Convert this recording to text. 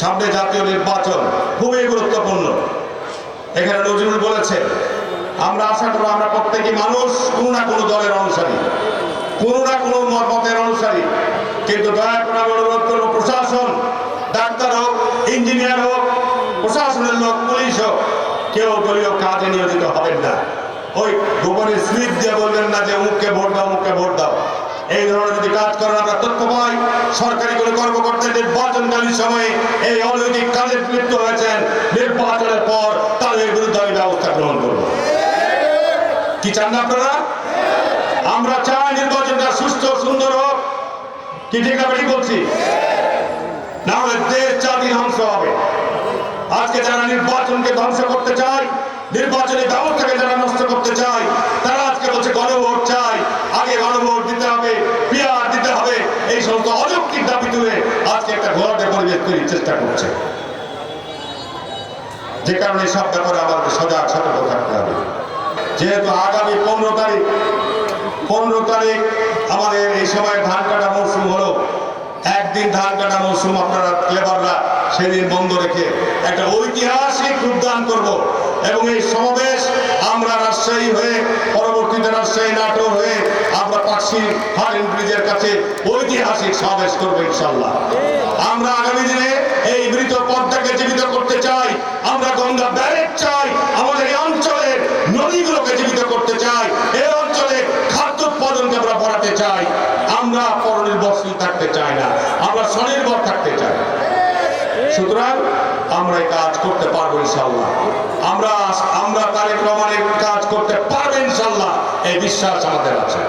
সামনে জাতীয় নির্বাচন খুবই গুরুত্বপূর্ণ। এখানে নজরুল বলেছেন আমরা আশা করব আমরা প্রত্যেকই মানুষ কোনো না কোনো দলের অনুসারী, কোনো না কোনো মতের অনুসারী। কিন্তু দয়া করে আমি অনুরোধ করব, প্রশাসন, ডাক্তার হোক, ইঞ্জিনিয়ার হোক, প্রশাসনের লোক, পুলিশ হোক, কেউ দলীয় কাজে নিয়োজিত হবেন না। ওই গোপনে স্লিপ দিয়ে বলবেন না যে অমুককে ভোট দাও, অমুককে ভোট দাও। এই ধরনের যদি কাজ করেন, আমরা সরকারি কোনো কর্মকর্তা নির্বাচনকালীন সময়ে এই অনৈতিক কাজে লিপ্ত হয়েছেন, নির্বাচনের পর তাদের বিরুদ্ধে আমি ব্যবস্থা গ্রহণ করব। কি চান না আপনারা? আমরা চাই নির্বাচনটা সুস্থ, সুন্দর হোক। কি ঠিক আমি বলছি? না হলে দেশ জাতি ধ্বংস হবে। আজকে যারা নির্বাচনকে ধ্বংস করতে চায়, নির্বাচনী ব্যবস্থাকে যারা নষ্ট করতে চায়, তারা আজকে বলছে গণভোট চাই আগে গণভোট দিতে হবে পিয়ার দিতে হবে এই সমস্ত অযৌক্তিক দাবি তুলে আজকে একটা ঘোরাটে পরিবেশ তৈরির চেষ্টা করছে। যে কারণে সব ব্যাপারে আমাদের সজাগ, সতর্ক থাকতে হবে। যেহেতু আগামী পনেরো তারিখ পনেরো তারিখ আমাদের এই সময় ধান কাটা মৌসুম হলো। একদিন ধান কাটা মৌসুম আপনারা লেবাররা সেদিন বন্ধ রেখে একটা ঐতিহাসিক রূপদান করব। এবং এই সমাবেশ আমরা রাজশাহী হয়ে, পরবর্তীতে রাজশাহী নাটোর হয়ে আমরা পার্সি হারিন ব্রিজের কাছে ঐতিহাসিক সমাবেশ করব ইনশাল্লাহ আমরা আগামী দিনে এই মৃত পদ্মাকে জীবিত করতে চাই, আমরা গঙ্গা ব্যারেক চাই, আমাদের এই অঞ্চলের নদীগুলোকে জীবিত করতে চাই, এই অঞ্চলে খাদ্য উৎপাদনকে আমরা বাড়াতে চাই। আমরা পরনির্ভরশীল থাকতে চাই না, আমরা স্বনির্ভর থাকতে চাই। সুতরাং আমরা এই কাজ করতে পারব ইনশাল্লাহ আমরা আমরা তারেক রহমানের কাজ করতে পারব ইনশাল্লাহ এই বিশ্বাস আমাদের আছে।